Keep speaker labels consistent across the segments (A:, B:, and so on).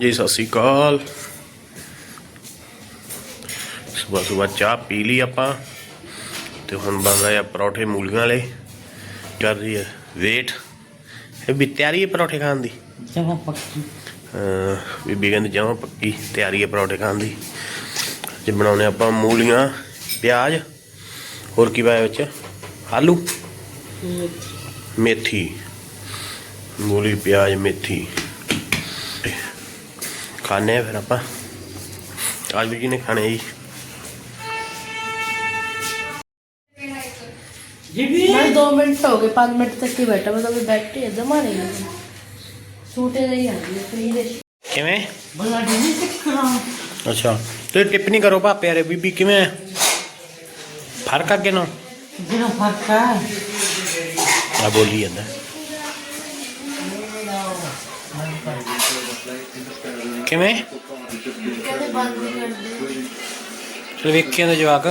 A: ਜੀ ਸਤਿ ਸ਼੍ਰੀ ਅਕਾਲ। ਸਵੇਰ ਸਵੇਰ ਚਾਹ ਪੀ ਲਈ ਆਪਾਂ ਤੇ ਹੁਣ ਬਣ ਰਿਹਾ ਆ ਪਰੌਠੇ ਮੂਲੀਆਂ ਵਾਲੇ। ਕਰ ਰਹੀ ਹੈ ਵੇਟ ਇਹ ਵੀ ਤਿਆਰੀ ਹੈ ਪਰੌਠੇ ਖਾਣ ਦੀ?
B: ਜਮਾ ਪੱਕੀ।
A: ਅਹ ਬੀਬੀ ਕਹਿੰਦੀ ਜਮਾਂ ਪੱਕੀ ਤਿਆਰੀ ਹੈ ਪਰੌਠੇ ਖਾਣ ਦੀ। ਜੇ ਬਣਾਉਣੇ ਆਪਾਂ ਮੂਲੀਆਂ ਪਿਆਜ਼ ਹੋਰ ਕੀ ਪਾਇਆ ਵਿੱਚ? ਆਲੂ? ਮੇਥੀ। ਮੂਲੀ ਪਿਆਜ਼ ਮੇਥੀ। ਖਾਣੇ ਆ ਫਿਰ ਆਪਾਂ ਅੱਜ ਵੀ ਕਿਨੇ ਖਾਣੇ ਜੀ
B: ਜਿਵੇਂ
C: मैं दो मिनट हो गए पाँच मिनट तक ही बैठा मतलब अभी बैठे है जमा नहीं लगे सूटे नहीं आ रही फ्री दे
A: ਕਿਵੇਂ
B: ਬਲਾ ਨਹੀਂ ਸਿੱਖਣਾ
A: ਅੱਛਾ ਤੇ ਟਿੱਪਣੀ ਕਰੋ ਭਾਪੇ ਯਾਰੇ ਬੀਬੀ ਕਿਵੇਂ ਹੈ? ਫਰਕ ਅੱਗੇ ਨਾ
B: ਜਿਹੜਾ ਫਰਕ ਹੈ
A: ਆ ਬੋਲੀ ਜਾਂਦਾ ਕਿਵੇਂ?
C: ਕਹਿੰਦੇ ਬੰਦ ਕਰਦੇ।
A: ਚਲ ਵੇਖਿਆ ਤਾਂ ਜਵਾਕ।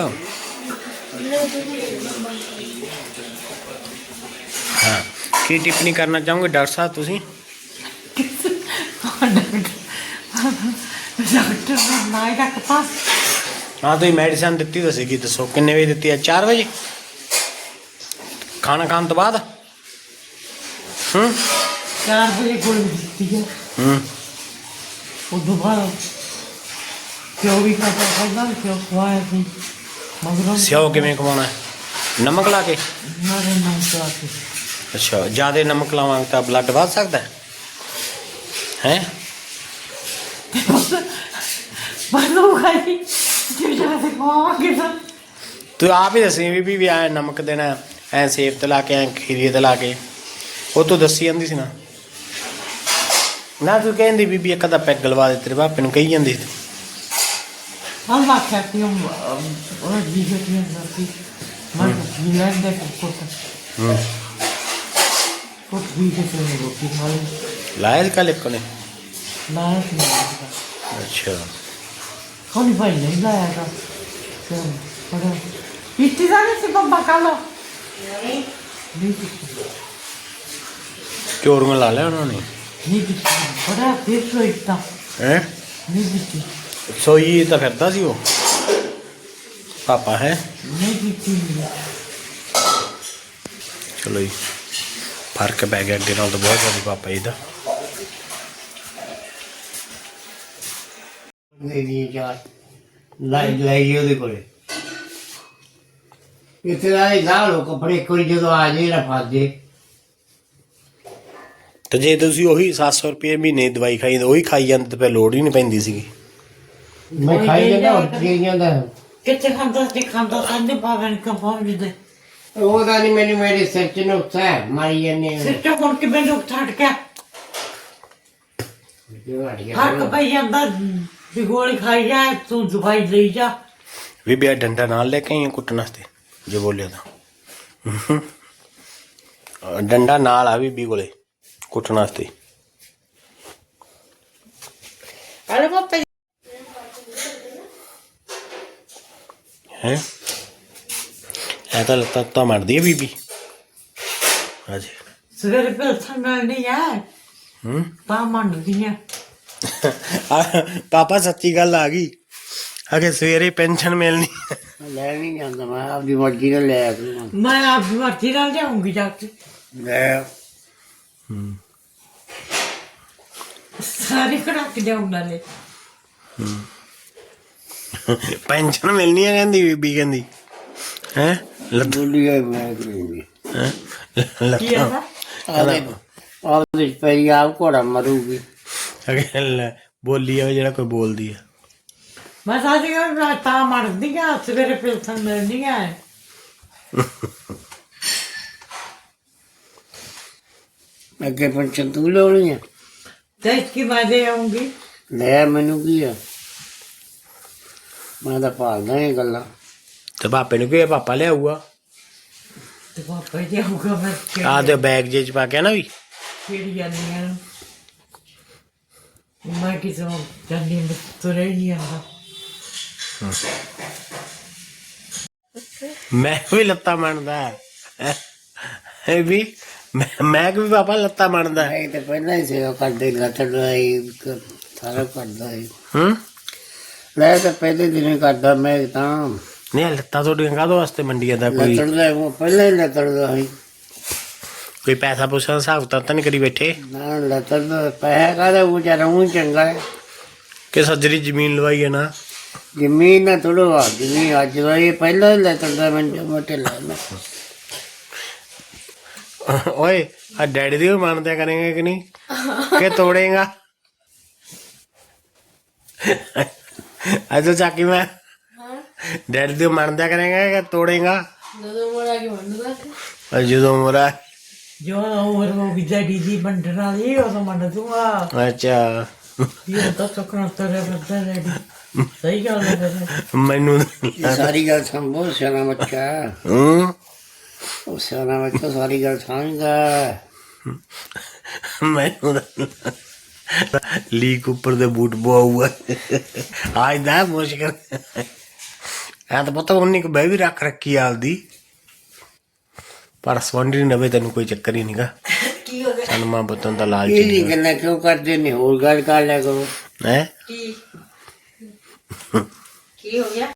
A: ਹਾਂ। ਕੀ ਟਿੱਪਣੀ ਕਰਨਾ ਚਾਹੋਗੇ? ਡਾਕਟਰ ਸਾਹਿਬ ਤੁਸੀਂ?
B: ਡਾਕਟਰ। ਨਾ ਹੀ ਰੱਖਤਾ।
A: ਹਾਂ ਤੁਸੀਂ ਮੈਡੀਸਨ ਦਿੱਤੀ ਤਾਂ ਸੀਗੀ ਦੱਸੋ ਕਿੰਨੇ ਵਜੇ ਦਿੱਤੀ ਆ 4 ਵਜੇ? ਖਾਣਾ ਖਾਣ ਤੋਂ ਬਾਅਦ? ਹੂੰ?
B: 4 ਵਜੇ ਗੋਲੀ ਦਿੱਤੀ ਹੈ।
A: ਹੂੰ।
B: ਉਦੋਂ ਬਾਅਦ ਕਿਉਂ ਵੀ ਖਾਤਾ ਖਾਦਾ ਕਿਉਂ ਖਵਾਇਆ ਸੀ। ਮਗਰੋਂ
A: ਸਿਓ ਕਿਵੇਂ ਖਵਾਉਣਾ? ਨਮਕ ਲਾ ਕੇ?
B: ਨਾਰੇ ਨਾਮ ਚਲਾ ਕੇ।
A: ਅੱਛਾ ਜ਼ਿਆਦਾ ਨਮਕ ਲਾਵਾਂਗੇ ਤਾਂ ਬਲੱਡ ਵੱਧ ਸਕਦਾ ਹੈ? ਹੈ?
B: ਬੰਦੂ ਖਾਈ। ਜੇ ਜਾ ਕੇ ਖਵਾਵਾਂਗੇ ਤਾਂ।
A: ਤੂੰ ਆਪ ਹੀ ਦੱਸੀ ਵੀ ਵੀ ਵੀ ਐ ਨਮਕ ਦੇਣਾ ਐ ਸੇਬ ਤੇ ਲਾ ਕੇ ਐ ਖੀਰੇ ਤੇ ਲਾ ਕੇ। ਉਹ ਤੂੰ ਦੱਸੀ ਜਾਂਦੀ ਸੀ ਨਾ? ਨਾ ਤੂੰ ਕਹਿੰਦੀ ਬੀਬੀ ਇੱਕ ਅੱਧਾ ਪੈਗ ਲਵਾ ਦੇ ਤੇਰੇ ਬਾਪੇ ਨੂੰ ਕਹੀ ਜਾਂਦੀ ਸੀ।
B: ਹਾਂ ਵਾਕਿਆ ਕਿ ਉਹ ਉਹ ਜੀ ਕੇ ਕੀ ਸੀ? ਮੈਂ ਜੀ ਲੈਂਦੇ ਕੋਟ
A: ਹੂੰ।
B: ਕੋਟ ਵੀ ਕੇ ਸੇ ਰੋਟੀ ਖਾ ਲਈ।
A: ਲਾਇਲ ਕਾ ਲਿਪ ਨੇ
B: ਲਾਇਆ ਸੀ।
A: ਅੱਛਾ।
B: ਕੋਣੀ ਭਾਈ ਨਹੀਂ ਲਾਇਆ ਤਾਂ। ਤੇ ਪਰ ਪੀਤੀ ਜਾਣੇ ਸੀ ਬੰਬਾ ਕਾਲੋ ਨਹੀਂ ਪੀਤੀ।
A: ਚੋਰੀਆਂ ਲਾ ਲਿਆ ਉਹਨਾਂ ਨੇ?
B: ਨਹੀਂ ਪੀਤੀ ਬੜਾ ਫਿਰ ਸੋ ਇਤਾ
A: ਹੈ?
B: ਨਹੀਂ ਪੀਤੀ
A: ਸੋਈ ਤਾਂ ਫਿਰਦਾ ਸੀ ਉਹ। ਪਾਪਾ ਹੈ।
B: ਨਹੀਂ। ਪੀਤੀ
A: ਚਲੋ ਜੀ ਫ਼ਰਕ ਪੈ ਗਿਆ ਅੱਗੇ ਨਾਲ ਤਾਂ ਬਹੁਤ ਜ਼ਿਆਦਾ ਪਾਪਾ ਜੀ ਦਾ।
D: ਮੇਰੀ ਚਾਰ ਲਾਈ ਲਾਈ ਉਹਦੇ ਕੋਲੇ। ਇੱਥੇ ਦਾ ਇਹ ਲਾ ਲੋ ਕੱਪੜੇ ਕੋਈ ਜਦੋਂ ਆ ਜੇ ਨਾ ਫਾਦੇ
A: ਤੇ ਜੇ ਤੁਸੀਂ ਉਹੀ 700 ਰੁਪਏ ਮਹੀਨੇ ਦੀ ਦਵਾਈ ਖਾਈ ਤਾਂ ਉਹੀ ਖਾਈ ਜਾਂਦੇ ਤਾਂ ਫਿਰ ਲੋੜ ਹੀ ਨਹੀਂ ਪੈਂਦੀ ਸੀਗੀ।
D: ਮੈਂ ਖਾਈ ਜਾਂਦਾ ਉੱਠ ਜਾਂਦਾ?
B: ਕਿੱਥੇ ਖਾਂਦਾ ਸੀ ਖਾਂਦਾ ਖਾਂਦੇ ਪਾਵਨ ਕੰਪਾਉਂ ਦੇ
D: ਉਹਦਾ ਨਹੀਂ ਮੈਨੂੰ ਮੇਰੇ ਸਿਰ ਚ ਨੁਕਸਾ ਹੈ ਮਾਰੀ ਜਾਂਦੇ
B: ਸਿਰ ਤੇ ਹੁਣ ਕਿਵੇਂ ਲੋਕ ਛੱਡ ਕੇ ਹੱਕ ਪਈ ਜਾਂਦਾ ਵੀ ਗੋਲੀ ਖਾਈ ਜਾ ਤੂੰ ਦਵਾਈ ਲਈ ਜਾ।
A: ਵੀ ਬਿਆ ਡੰਡਾ ਨਾਲ ਲੈ ਕੇ ਆਈ ਕੁੱਟਣ ਵਾਸਤੇ ਜੇ ਬੋਲਿਆ ਤਾਂ। ਡੰਡਾ ਨਾਲ ਆ ਬੀਬੀ ਕੋਲੇ। ਕੁੱਟਣ ਵਾਸਤੇ
B: ਅਰੇ ਪਾਪਾ
A: ਹੈ? ਐ ਤਾਂ ਲੱਤਾਂ ਤਾਂ ਮਰਦੀ ਹੈ ਬੀਬੀ। ਹਾਂਜੀ।
B: ਸਵੇਰੇ ਸੰਗਲ ਨਹੀਂ ਆ
A: ਹੂੰ?
B: ਤਾਂ ਮੰਨਦੀਆਂ
A: ਆ, ਪਾਪਾ ਸੱਚੀ ਗੱਲ ਆ ਗਈ। ਅਗੇ ਸਵੇਰੇ ਪੈਨਸ਼ਨ ਮਿਲਣੀ।
D: ਲੈ ਨਹੀਂ ਜਾਂਦਾ ਮੈਂ ਆਪਦੀ ਮਰਜ਼ੀ ਨਾਲ ਲੈ ਆਉਂਦਾ।
B: ਮੈਂ ਆਪ ਮਰਜ਼ੀ ਨਾਲ ਲਿਆਉਂਗੀ ਜਾ ਕੇ।
D: ਲੈ।
B: ਸਾਰੇ ਕਢਾ ਕੇ ਲਿਆਉਣ ਵਾਲੇ
A: ਪੈਨਸ਼ਨ ਮਿਲਣੀ ਹੈ ਕਹਿੰਦੀ ਬੀਬੀ ਕਹਿੰਦੀ। ਹੈ?
D: ਬੋਲੀ ਹੈ ਮੈਂ ਕਰੀ
B: ਕੀ ਆਦਾ
D: ਆਦੇ ਆਦੇ ਪਈ ਆਪ ਘੋੜਾ ਮਰੂਗੀ।
A: ਅਗੇ ਲੈ, ਬੋਲੀ ਆ ਜਿਹੜਾ ਕੋਈ ਬੋਲਦੀ ਆ।
B: ਮੈਂ ਸਾਜੀ ਕਰ ਤਾਂ ਮਰਦੀਆਂ ਸਵੇਰੇ ਪਹਿਲ ਮਿਲਦੀਆਂ
D: ਅੱਗੇ ਪੰਚਨ ਤੂੰ ਲਾਉਣੀ ਹੈ
B: ਤੇ ਕੀ ਮੈਂ ਦੇ ਆਉਂਗੀ।
D: ਲੈ ਮੈਨੂੰ ਕੀ ਆ? ਮੈਂ ਤਾਂ ਭਾਲਦਾ ਇਹ ਗੱਲਾਂ।
A: ਤੇ ਪਾਪੇ ਨੂੰ ਕਿਹਾ ਪਾਪਾ ਲਿਆਊਗਾ?
B: ਤੇ ਪਾਪਾ ਜੀ ਆਊਗਾ ਮੈਂ
A: ਆ ਤੇ ਬੈਗ ਜੇ ਚ ਪਾ ਕੇ ਨਾ ਵੀ।
B: ਕਿਹੜੀ ਜਾਂਦੀਆਂ ਨੂੰ ਮੈਂ ਕਿਸੇ ਨੂੰ ਜਾਂਦੀ ਮੈਂ ਤੁਰੇ ਨਹੀਂ ਆਉਂਦਾ
A: ਮੈਂ ਵੀ ਲੱਤਾਂ ਮੰਨਦਾ ਹੈ? ਇਹ ਵੀ ਮੈਂ ਮੈਂ ਕਿ ਪਾਪਾ ਲੱਤਾਂ ਬਣਦਾ।
D: ਇਹ ਤਾਂ ਪਹਿਲਾਂ ਹੀ ਸੇਵਾ ਕਰਦੇ ਲੱਤੜ ਲਈ ਸਾਰਾ ਕਰਦਾ ਹੈ
A: ਹੂੰ?
D: ਮੈਂ ਤਾਂ ਪਹਿਲੇ ਦਿਨ ਹੀ ਕਰਦਾ ਮੈਂ ਤਾਂ
A: ਨਹੀਂ ਲੱਤਾਂ ਤੁਹਾਡੀਆਂ ਕਾਹਦੋਂ ਵਾਸਤੇ ਮੰਡੀਆਂ ਦਾ ਕੋਈ?
D: ਲੱਤੜ ਉਹ ਪਹਿਲਾਂ ਹੀ ਲੱਤੜ ਸੀ।
A: ਕੋਈ ਪੈਸਾ ਪੂਸਾ ਦਾ ਹਿਸਾਬ ਤਾਂ ਨਹੀਂ ਕਰੀ ਬੈਠੇ?
D: ਨਾ ਲੱਤੜ ਪੈਸਾ ਕਾਹਦਾ ਉਹ ਜਰਾ ਉਹ ਚੰਗਾ ਹੈ।
A: ਕਿ ਸੱਜਰੀ ਜ਼ਮੀਨ ਲਵਾਈ ਹੈ ਨਾ?
D: ਜ਼ਮੀਨ ਨਾ ਥੋੜੋ ਜ਼ਮੀਨ ਅੱਜ ਦਾ ਇਹ ਪਹਿਲਾਂ ਹੀ ਲੱਤੜ ਮੈਂ ਮੋਟੇ ਲੈਣਾ
A: ਓਏ ਆ ਡੈਡੀ ਦੀ ਵੀ ਮੰਨਦਿਆ ਕਰੇਗਾ ਕਿ ਨਹੀਂ? ਕਿ ਤੋੜੇਗਾ? ਅੱਜ ਚਾਕੀ ਮੈਂ। ਡੈਡੀ ਦੀ ਮੰਨਦਿਆ ਕਰੇਗਾ ਕਿ ਤੋੜੇਗਾ?
C: ਜਦੋਂ ਮੋੜਾ ਕੇ ਮੰਨਦਾ
A: ਜਦੋਂ ਮੋਰਾ
B: ਜੋ ਉਹ ਉਹ ਵੀ ਡੈਡੀ ਦੀ ਬੰਦਨ ਵਾਲੀ ਉਹ ਤਾਂ ਮੰਨ ਦੂੰਗਾ
A: ਅੱਛਾ।
B: ਇਹ ਤਾਂ ਸੁਖਣਾ ਤੇਰੇ ਬੱਦਾ ਡੈਡੀ। ਸਹੀ ਗੱਲ ਹੈ
A: ਮੈਨੂੰ
D: ਸਾਰੀ ਗੱਲ ਸੰਭੋ ਸਿਆਣਾ ਬੱਚਾ।
A: ਹੂੰ।
D: ਉਹ ਸਿਆਣਾ ਬੱਚਾ ਸਾਰੀ ਗੱਲ ਸਮਝਦਾ
A: ਮੈਨੂੰ ਲੀਕ ਉੱਪਰ ਦੇ ਬੂਟ ਬੁਆ ਹੁਆ ਆਜ ਦਾ ਮੁਸ਼ਕਲ ਆ ਤਾਂ ਪਤਾ ਉਹਨੇ ਕਿ ਬੈ ਵੀ ਰੱਖ ਰੱਖੀ ਆਪਦੀ। ਪਰ ਸਵੰਡੀ ਨਵੇਂ ਤੈਨੂੰ ਕੋਈ ਚੱਕਰ ਹੀ ਨਹੀਂਗਾ
C: ਕੀ ਹੋ ਗਿਆ?
A: ਸਾਨੂੰ ਮਾਂ ਪੁੱਤਨ ਦਾ ਲਾਲਚ
D: ਇਹ
A: ਨਹੀਂ
D: ਨਹੀਂ ਗੱਲਾਂ ਕਿਉਂ ਕਰਦੇ ਨੇ ਹੋਰ ਗੱਲ ਕਰ ਲਿਆ ਕਰੋ।
A: ਹੈ?
C: ਕੀ? ਕੀ ਹੋ ਗਿਆ?